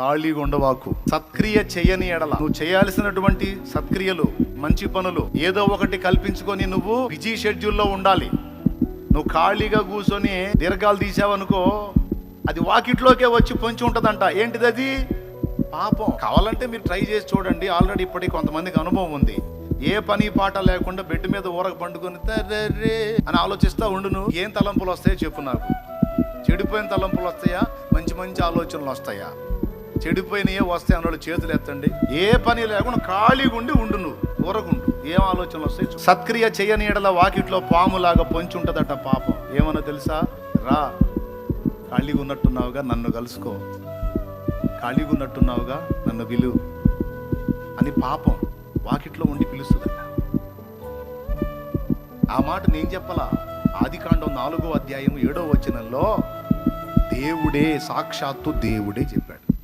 ఖాళీగా ఉండవాకు సత్క్రియ చేయని ఎడల. నువ్వు చేయాల్సినటువంటి సత్క్రియలు మంచి పనులు ఏదో ఒకటి కల్పించుకొని నువ్వు బిజీ షెడ్యూల్లో ఉండాలి. నువ్వు ఖాళీగా కూర్చొని దీర్ఘాలు తీసావనుకో అది వాకిట్లోకే వచ్చి పొంచి ఉంటదంట. ఏంటిది అది పాపం. కావాలంటే మీరు ట్రై చేసి చూడండి. ఆల్రెడీ ఇప్పటికి కొంతమందికి అనుభవం ఉంది. ఏ పని పాట లేకుండా బెడ్ మీద ఊరక పండుకొని తర్రే అని ఆలోచిస్తా ఉండు నువ్వు ఏం తలంపులు వస్తాయో చెప్పు నాకు. చెడిపోయిన తలంపులు వస్తాయా? మంచి మంచి ఆలోచనలు వస్తాయా? చెడిపోయినయే వస్తాయి అన్నోళ్ళు చేతులు ఎత్తండి. ఏ పని లేకుండా ఖాళీగా ఉండి ఉండు నువ్వు ఊరకుండు ఏం ఆలోచనలు వస్తాయి సత్క్రియ చేయని ఎడల వాకిట్లో పాములాగా పొంచి ఉంటుందట పాపం. ఏమన్నా తెలుసా? రా ఖాళీగా ఉన్నట్టున్నావుగా నన్ను కలుసుకో. ఖాళీగా ఉన్నట్టున్నావుగా నన్ను పిలు అని పాపం వాకిట్లో ఉండి పిలుస్తుందట. ఆ మాట నేను చెప్పలా? ఆదికాండం నాలుగో అధ్యాయం ఏడో వచనంలో దేవుడే సాక్షాత్తు దేవుడే చెప్పాడు.